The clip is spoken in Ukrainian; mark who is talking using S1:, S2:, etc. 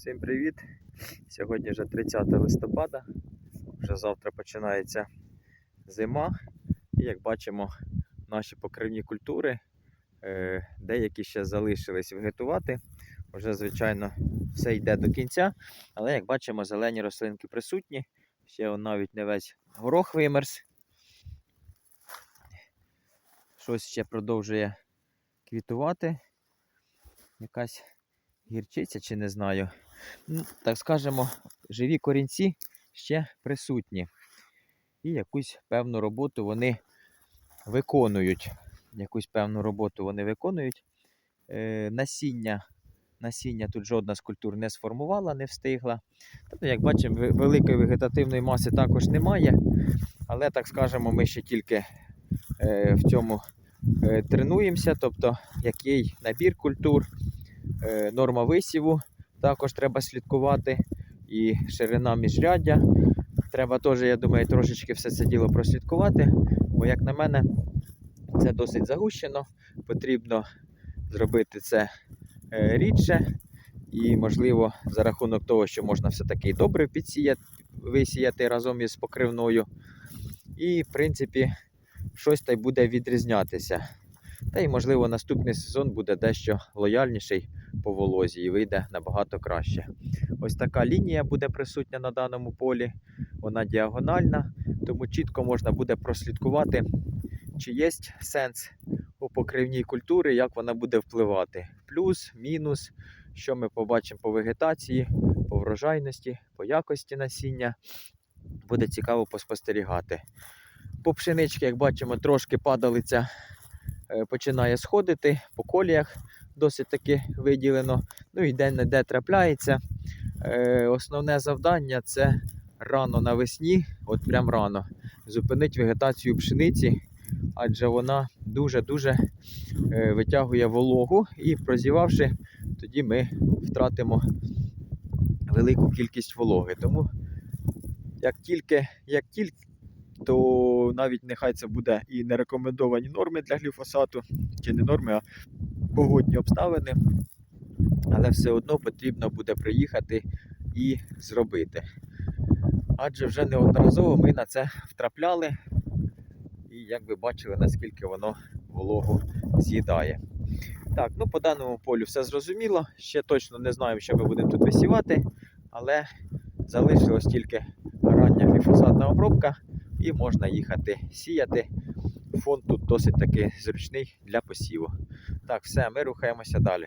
S1: Всім привіт! Сьогодні вже 30 листопада, вже завтра починається зима. І як бачимо, наші покривні культури, е, деякі ще залишились вегетувати. Вже, звичайно, все йде до кінця, але як бачимо, зелені рослинки присутні. Ще навіть не весь горох вимерз. Щось ще продовжує квітувати. Якась гірчиця чи не знаю. Ну, так скажемо, живі корінці ще присутні. І якусь певну роботу вони виконують. Якусь певну роботу вони виконують. Е, насіння, насіння тут жодна з культур не сформувала, не встигла. Тобто, як бачимо, великої вегетативної маси також немає. Але, так скажемо, ми ще тільки е, в цьому е, тренуємося. Тобто, який набір культур, норма висіву також треба слідкувати. І ширина міжряддя. Треба теж, я думаю, трошечки все це діло прослідкувати. Бо, як на мене, це досить загущено. Потрібно зробити це е, рідше. І, можливо, за рахунок того, що можна все-таки добре підсіяти, висіяти разом із покривною. І, в принципі, щось та й буде відрізнятися. Та й, можливо, наступний сезон буде дещо лояльніший по волозі і вийде набагато краще. Ось така лінія буде присутня на даному полі. Вона діагональна, тому чітко можна буде прослідкувати, чи є сенс у покривній культурі, як вона буде впливати. Плюс, мінус, що ми побачимо по вегетації, по врожайності, по якості насіння. Буде цікаво поспостерігати. По пшенички, як бачимо, трошки падалиця починає сходити по коліях досить таки виділено. Ну і де-не-де трапляється. Е, основне завдання це рано навесні, от прям рано, зупинити вегетацію пшениці, адже вона дуже-дуже е, витягує вологу і прозівавши, тоді ми втратимо велику кількість вологи. Тому як тільки, як тільки то навіть нехай це буде і не рекомендовані норми для гліфосату, чи не норми, а погодні обставини, але все одно потрібно буде приїхати і зробити. Адже вже неодноразово ми на це втрапляли, і як ви бачили, наскільки воно вологу з'їдає. Так, ну по даному полю все зрозуміло. Ще точно не знаю, що ми будемо тут висівати, але залишилось тільки рання гліфосатна обробка і можна їхати сіяти. Фон тут досить таки зручний для посіву. Так, все, ми рухаємося далі.